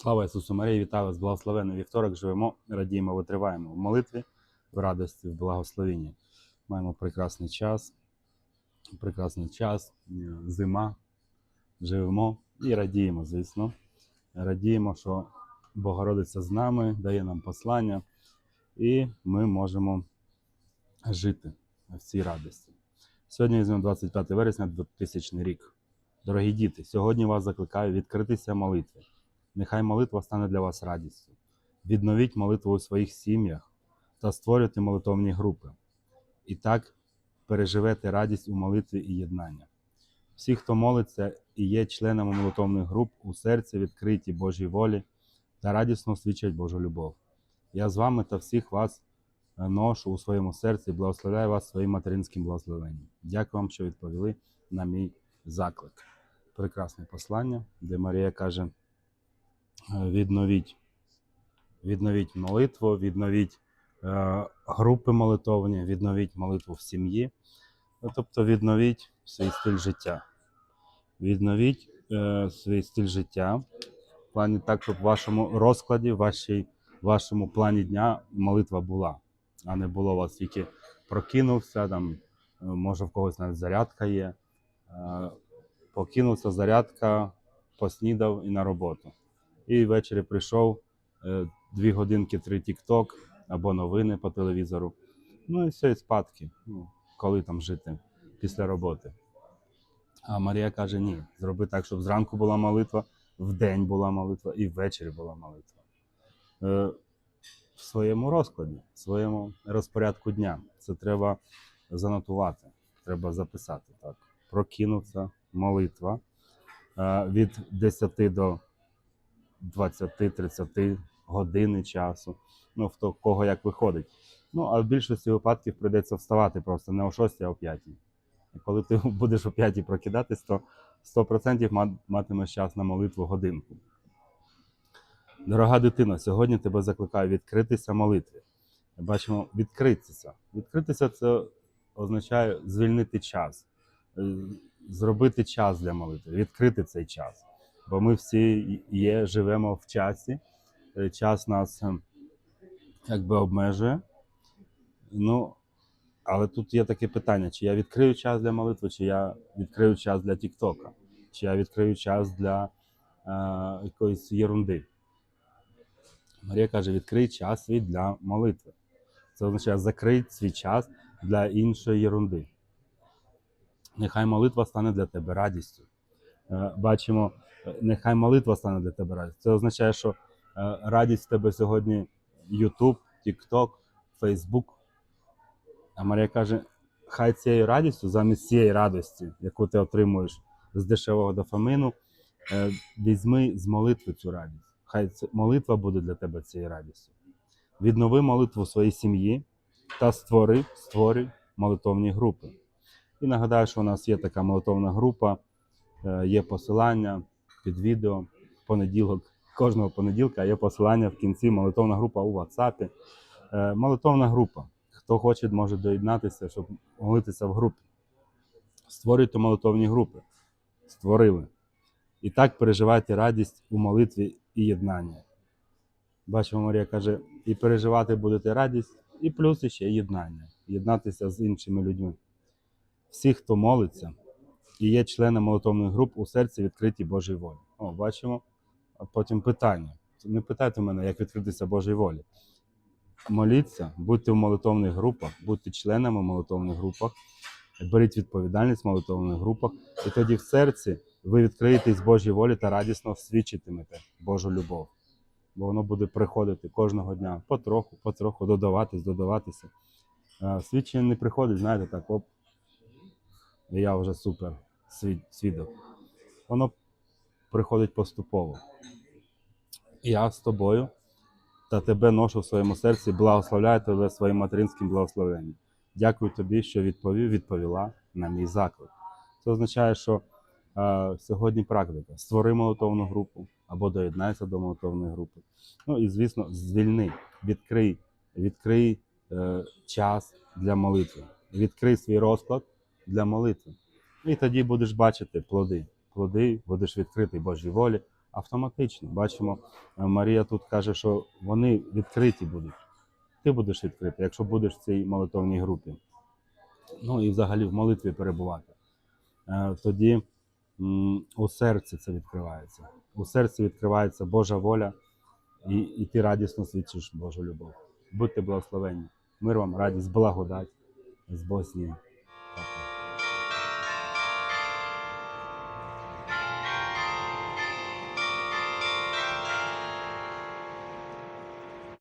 Слава Ісусу Марії, вітаю вас, благословенний вівторок. Живемо, радіємо, витриваємо в молитві, в радості, в благословенні. Маємо прекрасний час, прекрасний час, е, зима. Живемо і радіємо, звісно. Радіємо, що Богородиця з нами, дає нам послання, і ми можемо жити в цій радості. Сьогодні візьмемо 25 вересня 2000 рік. Дорогі діти, сьогодні вас закликаю відкритися молитві. Нехай молитва стане для вас радістю. Відновіть молитву у своїх сім'ях та створюйте молитовні групи. І так переживете радість у молитві і єднання. Всі, хто молиться і є членами молитовних груп, у серці відкриті Божій волі та радісно свідчать Божу любов. Я з вами та всіх вас е, ношу у своєму серці і благословляю вас своїм материнським благословенням. Дякую вам, що відповіли на мій заклик. Прекрасне послання, де Марія каже: відновіть, відновіть молитву, відновіть е, групи молитовні, відновіть молитву в сім'ї, ну, тобто відновіть свій стиль життя. Відновіть е, свій стиль життя в плані так, щоб в вашому розкладі, в вашому плані дня молитва була, а не було у вас тільки прокинувся, там, е, може в когось навіть зарядка є. Покинувся, зарядка, поснідав і на роботу. І ввечері прийшов е, дві годинки, три тік-ток або новини по телевізору. Ну і все, і спадки. Ну, коли там жити після роботи. А Марія каже: ні, зроби так, щоб зранку була молитва, вдень була молитва і ввечері була молитва. Е, в своєму розкладі, в своєму розпорядку дня. Це треба занотувати, треба записати так. Прокинувся, молитва е, від 10 до 20-30 години часу. Ну, в того, кого як виходить. Ну, а в більшості випадків прийдеться вставати просто не о 6, а о 5. І коли ти будеш о 5 прокидатись, то 100% матимеш час на молитву годинку. Дорога дитина, сьогодні тебе закликаю відкритися молитві. Бачимо, відкритися. Відкритися це означає звільнити час, е, зробити час для молитви, відкрити цей час. Бо ми всі є, живемо в часі. Е, Час нас ем, якби обмежує. Ну, але тут є таке питання: чи я відкрию час для молитви, чи я відкрию час для Тіктока, чи я відкрию час для е, якоїсь єрунди. Марія каже: відкрий час свій для молитви. Це означає закрий свій час для іншої єрунди. Нехай молитва стане для тебе радістю. Е, Бачимо, нехай молитва стане для тебе радістю. Це означає, що е, радість в тебе сьогодні YouTube, TikTok, Facebook. А Марія каже: хай цією радістю, замість цієї радості, яку ти отримуєш з дешевого дофамину, е, візьми з молитви цю радість. Хай молитва буде для тебе цією радістю. Віднови молитву своїй сім'ї та створи, створюй молитовні групи. І нагадаю, що у нас є така молитовна група, е, є посилання під відео понеділок. Кожного понеділка є посилання в кінці молитовна група у WhatsApp. Е, Молитовна група. Хто хоче, може доєднатися, щоб молитися в групі. Створюйте молитовні групи. Створили. І так переживайте радість у молитві і єднання. Бачимо, Марія каже, і переживати будете радість, і плюс ще єднання. Єднатися з іншими людьми. Всі, хто молиться і є членом молитовних груп, у серці відкриті Божій волі. О, бачимо. А потім питання. Не питайте мене, як відкритися Божій волі. Моліться, будьте в молитовних групах, будьте членами молитовних групах, беріть відповідальність в молитовних групах, і тоді в серці ви відкриєтесь Божій волі та радісно свідчитимете Божу любов. Бо воно буде приходити кожного дня потроху, потроху, додаватись, додаватися. Е, Свідчення не приходить, знаєте, так, оп, я вже супер свідок. Воно приходить поступово. Я з тобою та тебе ношу в своєму серці, благословляю тебе своїм материнським благословенням. Дякую тобі, що відповів, відповіла на мій заклик. Це означає, що е, сьогодні практика. Створи молитовну групу або доєднайся до молитовної групи. Ну і звісно, звільни, відкрий, відкрий е, час для молитви, відкрий свій розклад для молитви. І тоді будеш бачити плоди. Плоди, будеш відкритий Божій волі, автоматично. Бачимо, е, Марія тут каже, що вони відкриті будуть. Ти будеш відкритий, якщо будеш в цій молитовній групі. Ну і взагалі в молитві перебувати. Е, Тоді у серці це відкривається. У серці відкривається Божа воля, і, і ти радісно свідчиш Божу любов. Будьте благословенні. Мир вам, радість, благодать з Боснії.